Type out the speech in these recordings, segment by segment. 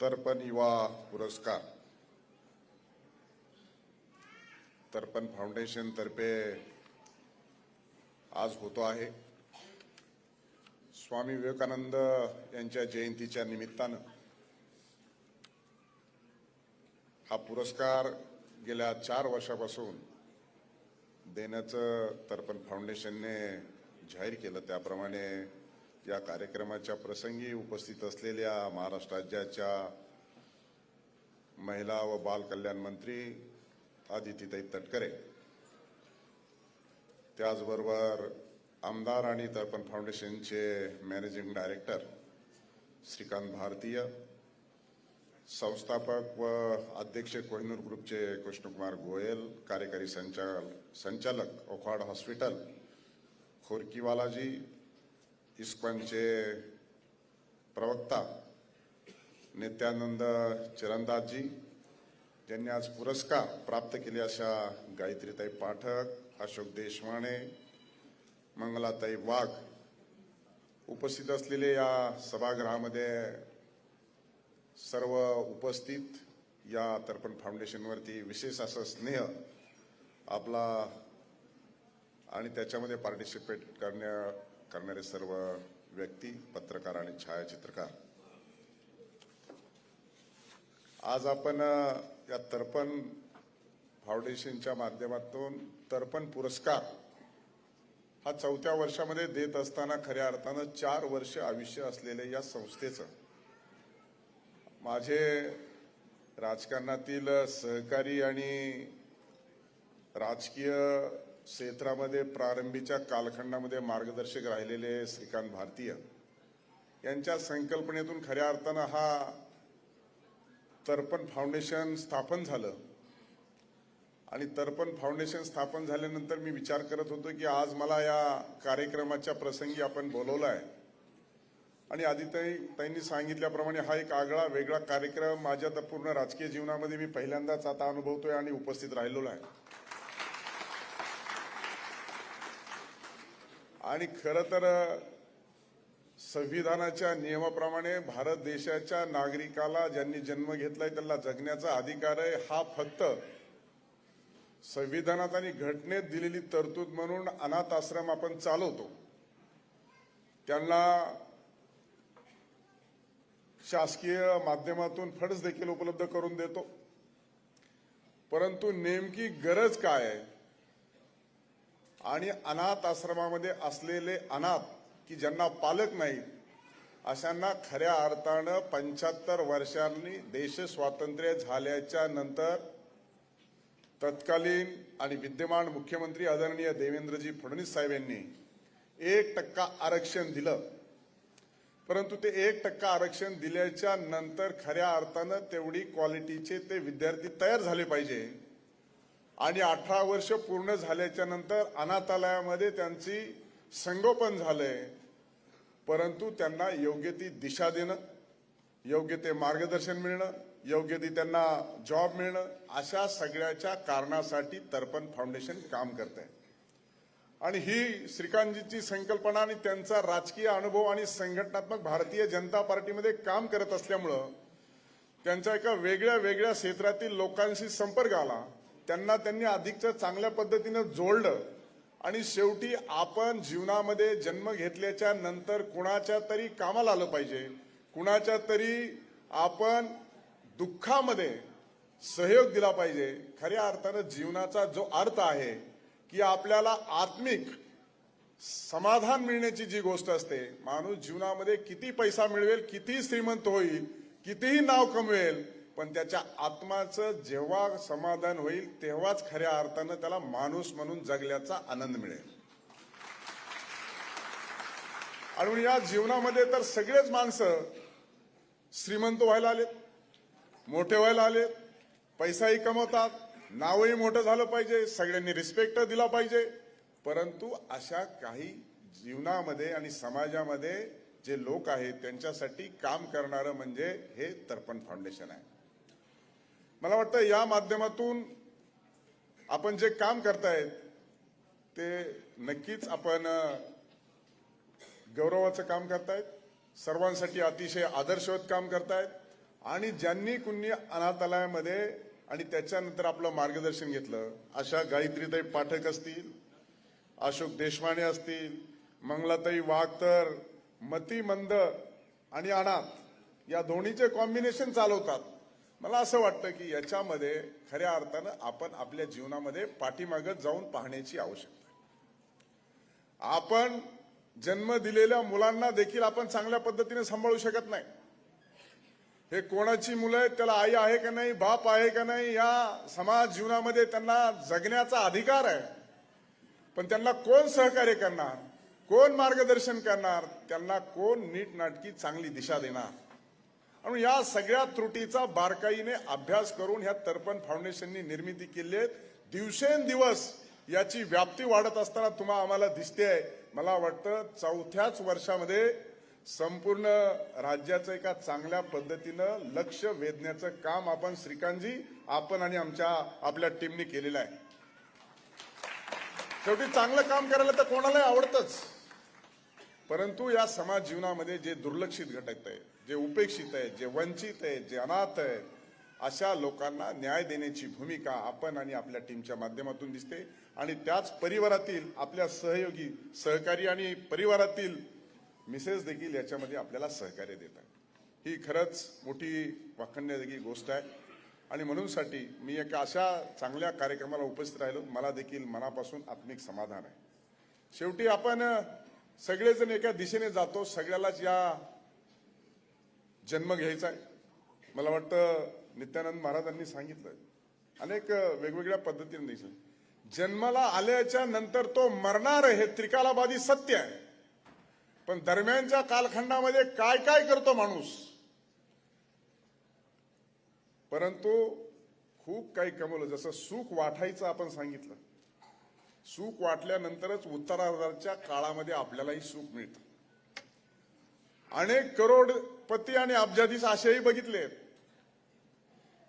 तर्पण युवा पुरस्कार. तर्पण फाउंडेशन तर्फे आज होतो आहे. स्वामी विवेकानंद यांच्या जयंतीच्या निमित्तानं हा पुरस्कार गेल्या चार वर्षापासून देण्याचं तर्पण फाउंडेशनने जाहीर केलं. त्याप्रमाणे या कार्यक्रमाच्या प्रसंगी उपस्थित असलेल्या महाराष्ट्र राज्याच्या महिला व बाल कल्याण मंत्री आदितीताई तटकरे त्याचबरोबर आमदार आणि तर्पण फाउंडेशनचे मॅनेजिंग डायरेक्टर श्रीकांत भारतीय संस्थापक व अध्यक्ष कोहिनूर ग्रुपचे कृष्णकुमार गोयल कार्यकारी संचाल संचालक ओखाड हॉस्पिटल खोरकीवालाजी इस्कॉनचे प्रवक्ता नित्यानंद चिरंदाजी ज्यांनी आज पुरस्कार प्राप्त केले अशा गायत्रीताई पाठक अशोक देशवाणे मंगलाताई वाघ उपस्थित असलेले या सभागृहामध्ये सर्व उपस्थित या तर्पण फाउंडेशनवरती विशेष असा स्नेह आपला आणि त्याच्यामध्ये पार्टिसिपेट करण्या करणारे सर्व व्यक्ती पत्रकार आणि छायाचित्रकार. आज आपण या तर्पण फाउंडेशनच्या माध्यमातून तर्पण पुरस्कार हा चौथ्या वर्षामध्ये देत असताना खऱ्या अर्थानं चार वर्ष आयुष्य असलेल्या या संस्थेचं. माझे राजकारणातील सहकारी आणि राजकीय क्षेत्रामध्ये प्रारंभीच्या कालखंडामध्ये मार्गदर्शक राहिलेले श्रीकांत भारतीय यांच्या संकल्पनेतून खऱ्या अर्थानं हा तर्पण फाउंडेशन स्थापन झालं. आणि तर्पण फाउंडेशन स्थापन झाल्यानंतर मी विचार करत होतो की आज मला या कार्यक्रमाच्या प्रसंगी आपण बोलवलं आहे. आणि आदिताई त्यांनी सांगितल्याप्रमाणे हा एक आगळा वेगळा कार्यक्रम माझ्या तर पूर्ण राजकीय जीवनामध्ये मी पहिल्यांदाच आता अनुभवतोय आणि उपस्थित राहिलेलो आहे. आणि खरं तर संविधानाच्या नियमाप्रमाणे भारत देशाच्या नागरिकाला ज्यांनी जन्म घेतलाय त्यांना जगण्याचा अधिकार आहे हा फक्त संविधानात आणि घटनेत दिलेली तरतूद म्हणून अनाथ आश्रम आपण चालवतो. त्यांना शासकीय माध्यमातून फंड्स देखील उपलब्ध करून देतो. परंतु नेमकी गरज काय आहे? आणि अनाथ आश्रमामध्ये असलेले अनाथ की ज्यांना पालक नाही अशांना खऱ्या अर्थानं पंच्याहत्तर वर्षांनी देश स्वातंत्र्य झाल्याच्यानंतर तत्कालीन आणि विद्यमान मुख्यमंत्री आदरणीय देवेंद्रजी फडणवीस साहेब यांनी एक टक्का आरक्षण दिलं. परंतु ते एक टक्का आरक्षण दिल्याच्या नंतर खऱ्या अर्थानं तेवढी क्वालिटीचे ते विद्यार्थी तयार झाले पाहिजे. आणि अठरा वर्ष पूर्ण झाल्याच्यानंतर अनाथालयामध्ये त्यांची संगोपन झालंय. परंतु त्यांना योग्य ती दिशा देणं योग्य ते मार्गदर्शन मिळणं योग्य ती त्यांना जॉब मिळणं अशा सगळ्याच्या कारणासाठी तर्पण फाउंडेशन काम करत आहे आणि ही श्रीकांतजीची संकल्पना आणि त्यांचा राजकीय अनुभव आणि संघटनात्मक भारतीय जनता पार्टीमध्ये काम करत असल्यामुळं त्यांचा एका वेगळ्या वेगळ्या क्षेत्रातील लोकांशी संपर्क आला. त्यांना त्यांनी अधिकच्या चांगल्या पद्धतीनं जोडलं. आणि शेवटी आपण जीवनामध्ये जन्म घेतल्याच्या नंतर कुणाच्या तरी कामाला आलं पाहिजे. कुणाच्या तरी आपण दुःखामध्ये सहयोग दिला पाहिजे. खऱ्या अर्थानं जीवनाचा जो अर्थ आहे की आपल्याला आत्मिक समाधान मिळण्याची जी गोष्ट असते माणूस जीवनामध्ये किती पैसा मिळवेल किती श्रीमंत होईल कितीही नाव कमवेल पण त्याच्या आत्माचं जेव्हा समाधान होईल तेव्हाच खऱ्या अर्थानं त्याला माणूस म्हणून जगल्याचा आनंद मिळेल. आणि या जीवनामध्ये तर सगळेच माणसं श्रीमंत व्हायला आलेत मोठे व्हायला आलेत पैसाही कमवतात नावही मोठं झालं पाहिजे सगळ्यांनी रिस्पेक्ट दिला पाहिजे. परंतु अशा काही जीवनामध्ये आणि समाजामध्ये जे लोक आहेत त्यांच्यासाठी काम करणारं म्हणजे हे तर्पण फाउंडेशन आहे. मला वाटतं या माध्यमातून आपण जे काम करतायत ते नक्कीच आपण गौरवाचं काम करतायत. सर्वांसाठी अतिशय आदर्शवत काम करतायत. आणि ज्यांनी कुणी अनाथालयामध्ये आणि त्याच्यानंतर आपलं मार्गदर्शन घेतलं अशा गायत्रीताई पाठक असतील अशोक देशमाने असतील मंगलाताई वाघतर मती मंद आणि अनाथ या दोन्हीचे कॉम्बिनेशन चालवतात. मला असं वाटतं की याच्यामध्ये खऱ्या अर्थानं आपण आपल्या जीवनामध्ये पाठीमागत जाऊन पाहण्याची आवश्यकता आपण जन्म दिलेल्या मुलांना देखील आपण चांगल्या पद्धतीने सांभाळू शकत नाही. हे कोणाची मुलं आहेत त्याला आई आहे का नाही बाप आहे का नाही या समाज जीवनामध्ये त्यांना जगण्याचा अधिकार आहे. पण त्यांना कोण सहकार्य करणार कोण मार्गदर्शन करणार त्यांना कोण नीट नाटकी चांगली दिशा देणार? आणि या सगळ्या त्रुटीचा बारकाईने अभ्यास करून ह्या तर्पण फाउंडेशननी निर्मिती केली आहे दिवसेंदिवस याची व्याप्ती वाढत असताना तुम्हाला आम्हाला दिसते मला वाटतं चौथ्याच वर्षामध्ये संपूर्ण राज्याचं एका चांगल्या पद्धतीनं लक्ष वेधण्याचं काम आपण श्रीकांतजी आपण आणि आमच्या आपल्या टीमने केलेलं आहे. शेवटी चांगलं काम करायला तर कोणालाही आवडतच. परंतु या समाज जीवनामध्ये जे दुर्लक्षित घटक आहेत जे उपेक्षित आहेत जे वंचित आहेत जे अनाथ आहेत अशा लोकांना न्याय देण्याची भूमिका आपण आणि आपल्या टीमच्या माध्यमातून दिसते. आणि त्याच परिवारातील आपल्या सहयोगी सहकारी आणि परिवारातील मिसेस देखील याच्यामध्ये आपल्याला सहकार्य देतात. ही खरंच मोठी वाखण्याजोगी गोष्ट आहे. आणि म्हणूनसाठी मी एका अशा चांगल्या कार्यक्रमाला उपस्थित राहिलो. मला देखील मनापासून आत्मिक समाधान आहे. शेवटी आपण सगळेजण एका दिशेने जातो. सगळ्यालाच या जन्म घ्यायचा आहे. मला वाटतं नित्यानंद महाराजांनी सांगितलं अनेक वेगवेगळ्या पद्धतीने दिसलं जन्माला आल्याच्यानंतर तो मरणार हे त्रिकालाबादी सत्य आहे. पण दरम्यानच्या कालखंडामध्ये काय काय करतो माणूस? परंतु खूप काही कमवलं. जसं सुख वाटायचं आपण सांगितलं. सुख वाटल्यानंतरच उत्तरार्धाच्या काळामध्ये आपल्यालाही सुख मिळतं. अनेक करोडपती आणि अब्जाधीश असेही बघितले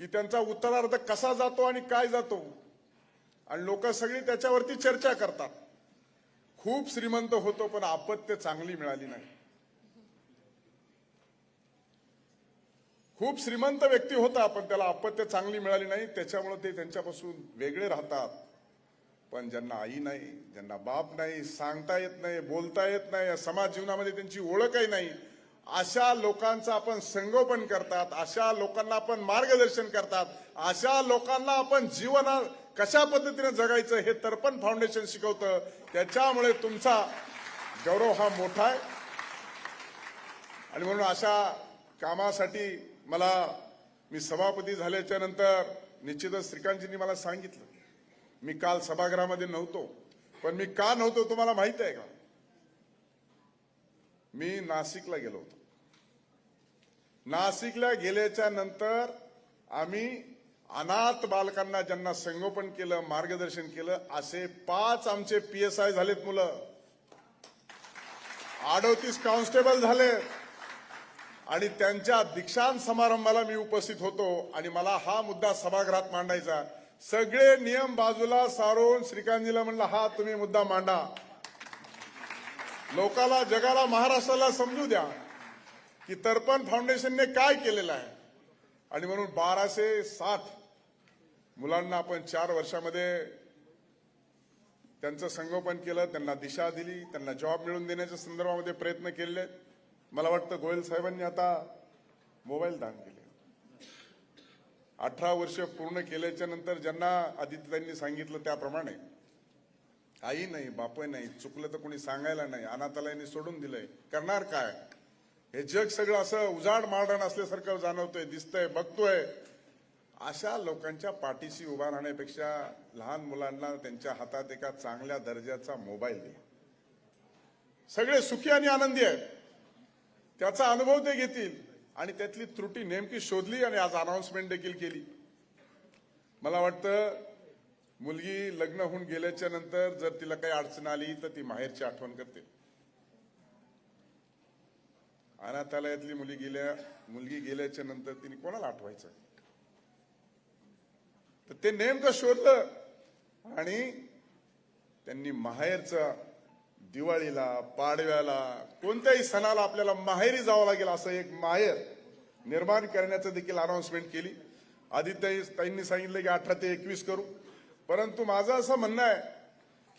की त्यांचा उत्तरार्ध कसा जातो आणि काय जातो. आणि लोक सगळी त्याच्यावरती चर्चा करतात. खूप श्रीमंत होतो पण आपत्य चांगली मिळाली नाही. खूप श्रीमंत व्यक्ती होता पण त्याला अपत्य चांगली मिळाली नाही. त्याच्यामुळे ते त्यांच्यापासून वेगळे राहतात. पण ज्यांना आई नाही ज्यांना बाप नाही सांगता येत नाही बोलता येत नाही या समाज जीवनामध्ये त्यांची ओळखही नाही अशा लोकांचं आपण संगोपन करतात अशा लोकांना आपण मार्गदर्शन करतात अशा लोकांना आपण जीवना कशा पद्धतीने जगायचं हे तर्पण फाउंडेशन शिकवतं. त्याच्यामुळे तुमचा गौरव हा मोठा आहे. आणि म्हणून अशा कामासाठी मला मी सभापती झाल्याच्यानंतर निश्चितच श्रीकांतजींनी मला सांगितलं. मी काल सभागृहामध्ये नव्हतो पण मी का नव्हतो तुम्हाला माहीत आहे का? मी नाशिकला गेलो होतो. नाशिकला गेल्याच्यानंतर आम्ही अनाथ बालकांना ज्यांना संगोपन केलं मार्गदर्शन केलं असे पाच आमचे पी एस आय झालेत मुलं. अडोतीस कॉन्स्टेबल झाले आणि त्यांच्या दीक्षांत समारंभाला मी उपस्थित होतो आणि मला हा मुद्दा सभागृहात मांडायचा. सगळे नियम बाजूला सारून श्रीकांतजीला म्हणलं हा तुम्ही मुद्दा मांडा. लोकाला जगाला महाराष्ट्राला समजू द्या की तर्पण फाउंडेशनने काय केलेलं आहे. आणि म्हणून बाराशे साठ मुलांना आपण चार वर्षामध्ये त्यांचं संगोपन केलं त्यांना दिशा दिली त्यांना जॉब मिळवून देण्याच्या संदर्भामध्ये प्रयत्न केले. मला वाटतं गोयल साहेबांनी आता मोबाईल दान केले. अठरा वर्ष पूर्ण केल्याच्यानंतर ज्यांना आदित्यताईंनी सांगितलं त्याप्रमाणे आई नाही बाप नाही चुकलं तर कोणी सांगायला नाही अनाथालयाने सोडून दिलंय. करणार काय? हे जग सगळं असं उजाड मारडण असल्यासारखं जाणवतंय दिसतंय बघतोय. अशा लोकांच्या पाठीशी उभा राहण्यापेक्षा लहान मुलांना त्यांच्या हातात एका चांगल्या दर्जाचा मोबाईल दे सगळे सुखी आणि आनंदी आहेत. त्याचा अनुभव ते घेतील. आणि त्यातली त्रुटी नेमकी शोधली आणि आज अनाउन्समेंट देखील केली. मला वाटतं मुलगी लग्न होऊन गेल्याच्यानंतर जर तिला काही अडचण आली तर ती माहेरची आठवण करते. अनाथालयातली मुली गेल्या मुलगी गेल्याच्यानंतर तिने कोणाला आठवायचं? तर ते नेमकं शोधलं आणि त्यांनी माहेरचं दिवाळीला पाडव्याला कोणत्याही सणाला आपल्याला माहेरी जावं लागेल असं एक माहेर निर्माण करण्याचं देखील अनाऊन्समेंट केली. आधी त्यांनी सांगितलं की अठरा ते एकवीस करू. परंतु माझं असं म्हणणं आहे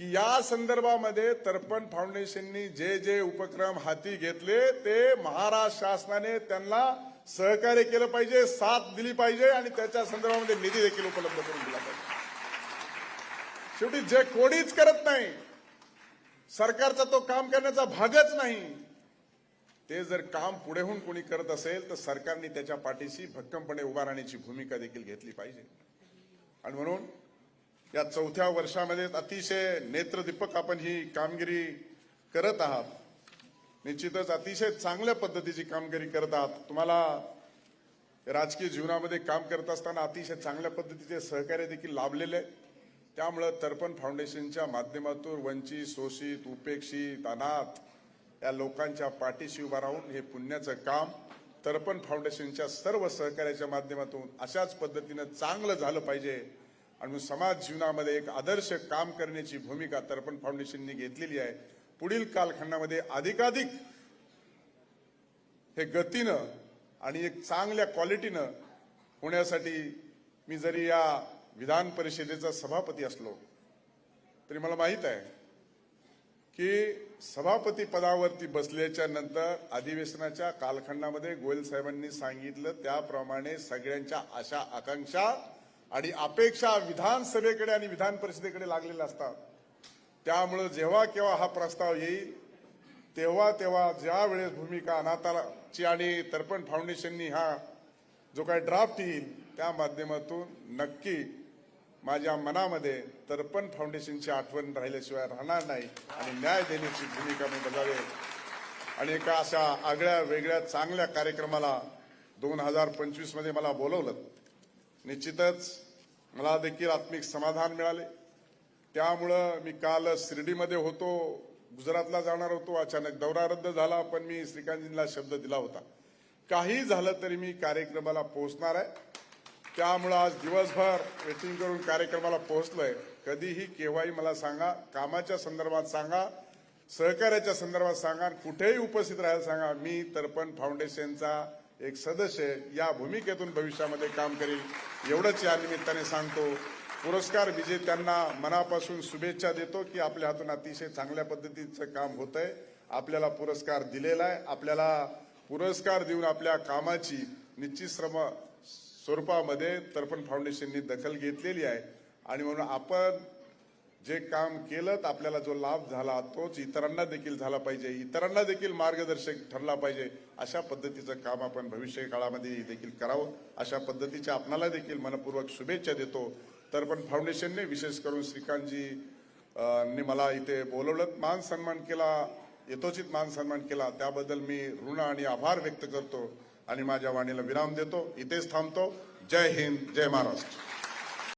की या संदर्भामध्ये तर्पण फाउंडेशननी जे जे उपक्रम हाती घेतले ते महाराष्ट्र शासनाने त्यांना सहकार्य केलं पाहिजे साथ दिली पाहिजे आणि त्याच्या संदर्भामध्ये निधी देखील उपलब्ध करून दिला पाहिजे. शेवटी जे कोणीच करत नाही सरकारचा तो काम करण्याचा भागच नाही. ते जर काम पुढेहून कोणी करत असेल तर सरकारने त्याच्या पाठीशी भक्कमपणे उभा राहण्याची भूमिका देखील घेतली पाहिजे. आणि म्हणून या चौथ्या वर्षामध्ये अतिशय नेत्रदीपक आपण ही कामगिरी करत आहात. निश्चितच अतिशय चांगल्या पद्धतीची कामगिरी करत आहात. तुम्हाला राजकीय जीवनामध्ये काम करत असताना अतिशय चांगल्या पद्धतीचे सहकार्य देखील लाभलेले आहे. त्यामुळं तर्पण फाउंडेशनच्या माध्यमातून वंचित शोषित उपेक्षित अनाथ या लोकांच्या पाठीशी उभा राहून हे पुण्याचं काम तर्पण फाउंडेशनच्या सर्व सहकार्याच्या माध्यमातून अशाच पद्धतीनं चांगलं झालं पाहिजे. आणि समाज जीवनामध्ये एक आदर्श काम करण्याची भूमिका तर्पण फाउंडेशनने घेतलेली आहे. पुढील कालखंडामध्ये अधिकाधिक हे गतीनं आणि एक चांगल्या क्वालिटीनं होण्यासाठी मी जरी या विधान परिषदेचा सभापती असलो तरी मला माहीत आहे की सभापती पदावरती बसल्याच्या नंतर अधिवेशनाच्या कालखंडामध्ये गोयल साहेबांनी सांगितलं त्याप्रमाणे सगळ्यांच्या आशा आकांक्षा आणि अपेक्षा विधानसभेकडे आणि विधान परिषदेकडे लागलेल्या असतात. त्यामुळं जेव्हा केव्हा हा प्रस्ताव येईल तेव्हा तेव्हा ज्या वेळेस भूमिका अनाथाची आणि तर्पण फाउंडेशननी हा जो काही ड्राफ्ट येईल त्या माध्यमातून नक्की माझ्या मनामध्ये तर्पण फाउंडेशनची आठवण राहिल्याशिवाय राहणार नाही आणि न्याय देण्याची भूमिका मी बजावे आणि एका अशा आगळ्या वेगळ्या चांगल्या कार्यक्रमाला दोन हजार पंचवीसमध्ये मला बोलवलं. निश्चितच मला देखील आत्मिक समाधान मिळाले. त्यामुळं मी काल शिर्डीमध्ये होतो गुजरातला जाणार होतो अचानक दौरा रद्द झाला पण मी श्रीकांतजींना शब्द दिला होता. काही झालं तरी मी कार्यक्रमाला पोहोचणार आहे. त्यामुळं आज दिवसभर वेटिंग करून कार्यक्रमाला पोहोचलोय. कधीही केव्हाही मला सांगा कामाच्या संदर्भात सांगा सहकार्याच्या संदर्भात सांगा आणि कुठेही उपस्थित राहायला सांगा मी तर्पण फाउंडेशनचा एक सदस्य या भूमिकेतून भविष्यामध्ये काम करेन. एवढंच या निमित्ताने सांगतो. पुरस्कार विजेत्यांना मनापासून शुभेच्छा देतो की आपल्या हातून अतिशय चांगल्या पद्धतीचं काम होत आहे आपल्याला पुरस्कार दिलेला आहे. आपल्याला पुरस्कार देऊन आपल्या कामाची निश्चित श्रम स्वरूपामध्ये तर्पण फाउंडेशननी दखल घेतलेली आहे. आणि म्हणून आपण जे काम केलं तर आपल्याला जो लाभ झाला तोच इतरांना देखील झाला पाहिजे. इतरांना देखील मार्गदर्शक ठरला पाहिजे. अशा पद्धतीचं काम आपण भविष्य काळामध्ये देखील करावं. अशा पद्धतीच्या आपणाला देखील मनपूर्वक शुभेच्छा देतो. तर्पण फाउंडेशनने विशेष करून श्रीकांतजी ने नी मला इथे बोलवलं मान सन्मान केला यथोचित मान सन्मान केला. त्याबद्दल मी ऋण आणि आभार व्यक्त करतो. आणि माझ्या वाणीला विराम देतो. इथेच थांबतो. जय हिंद जय महाराष्ट्र.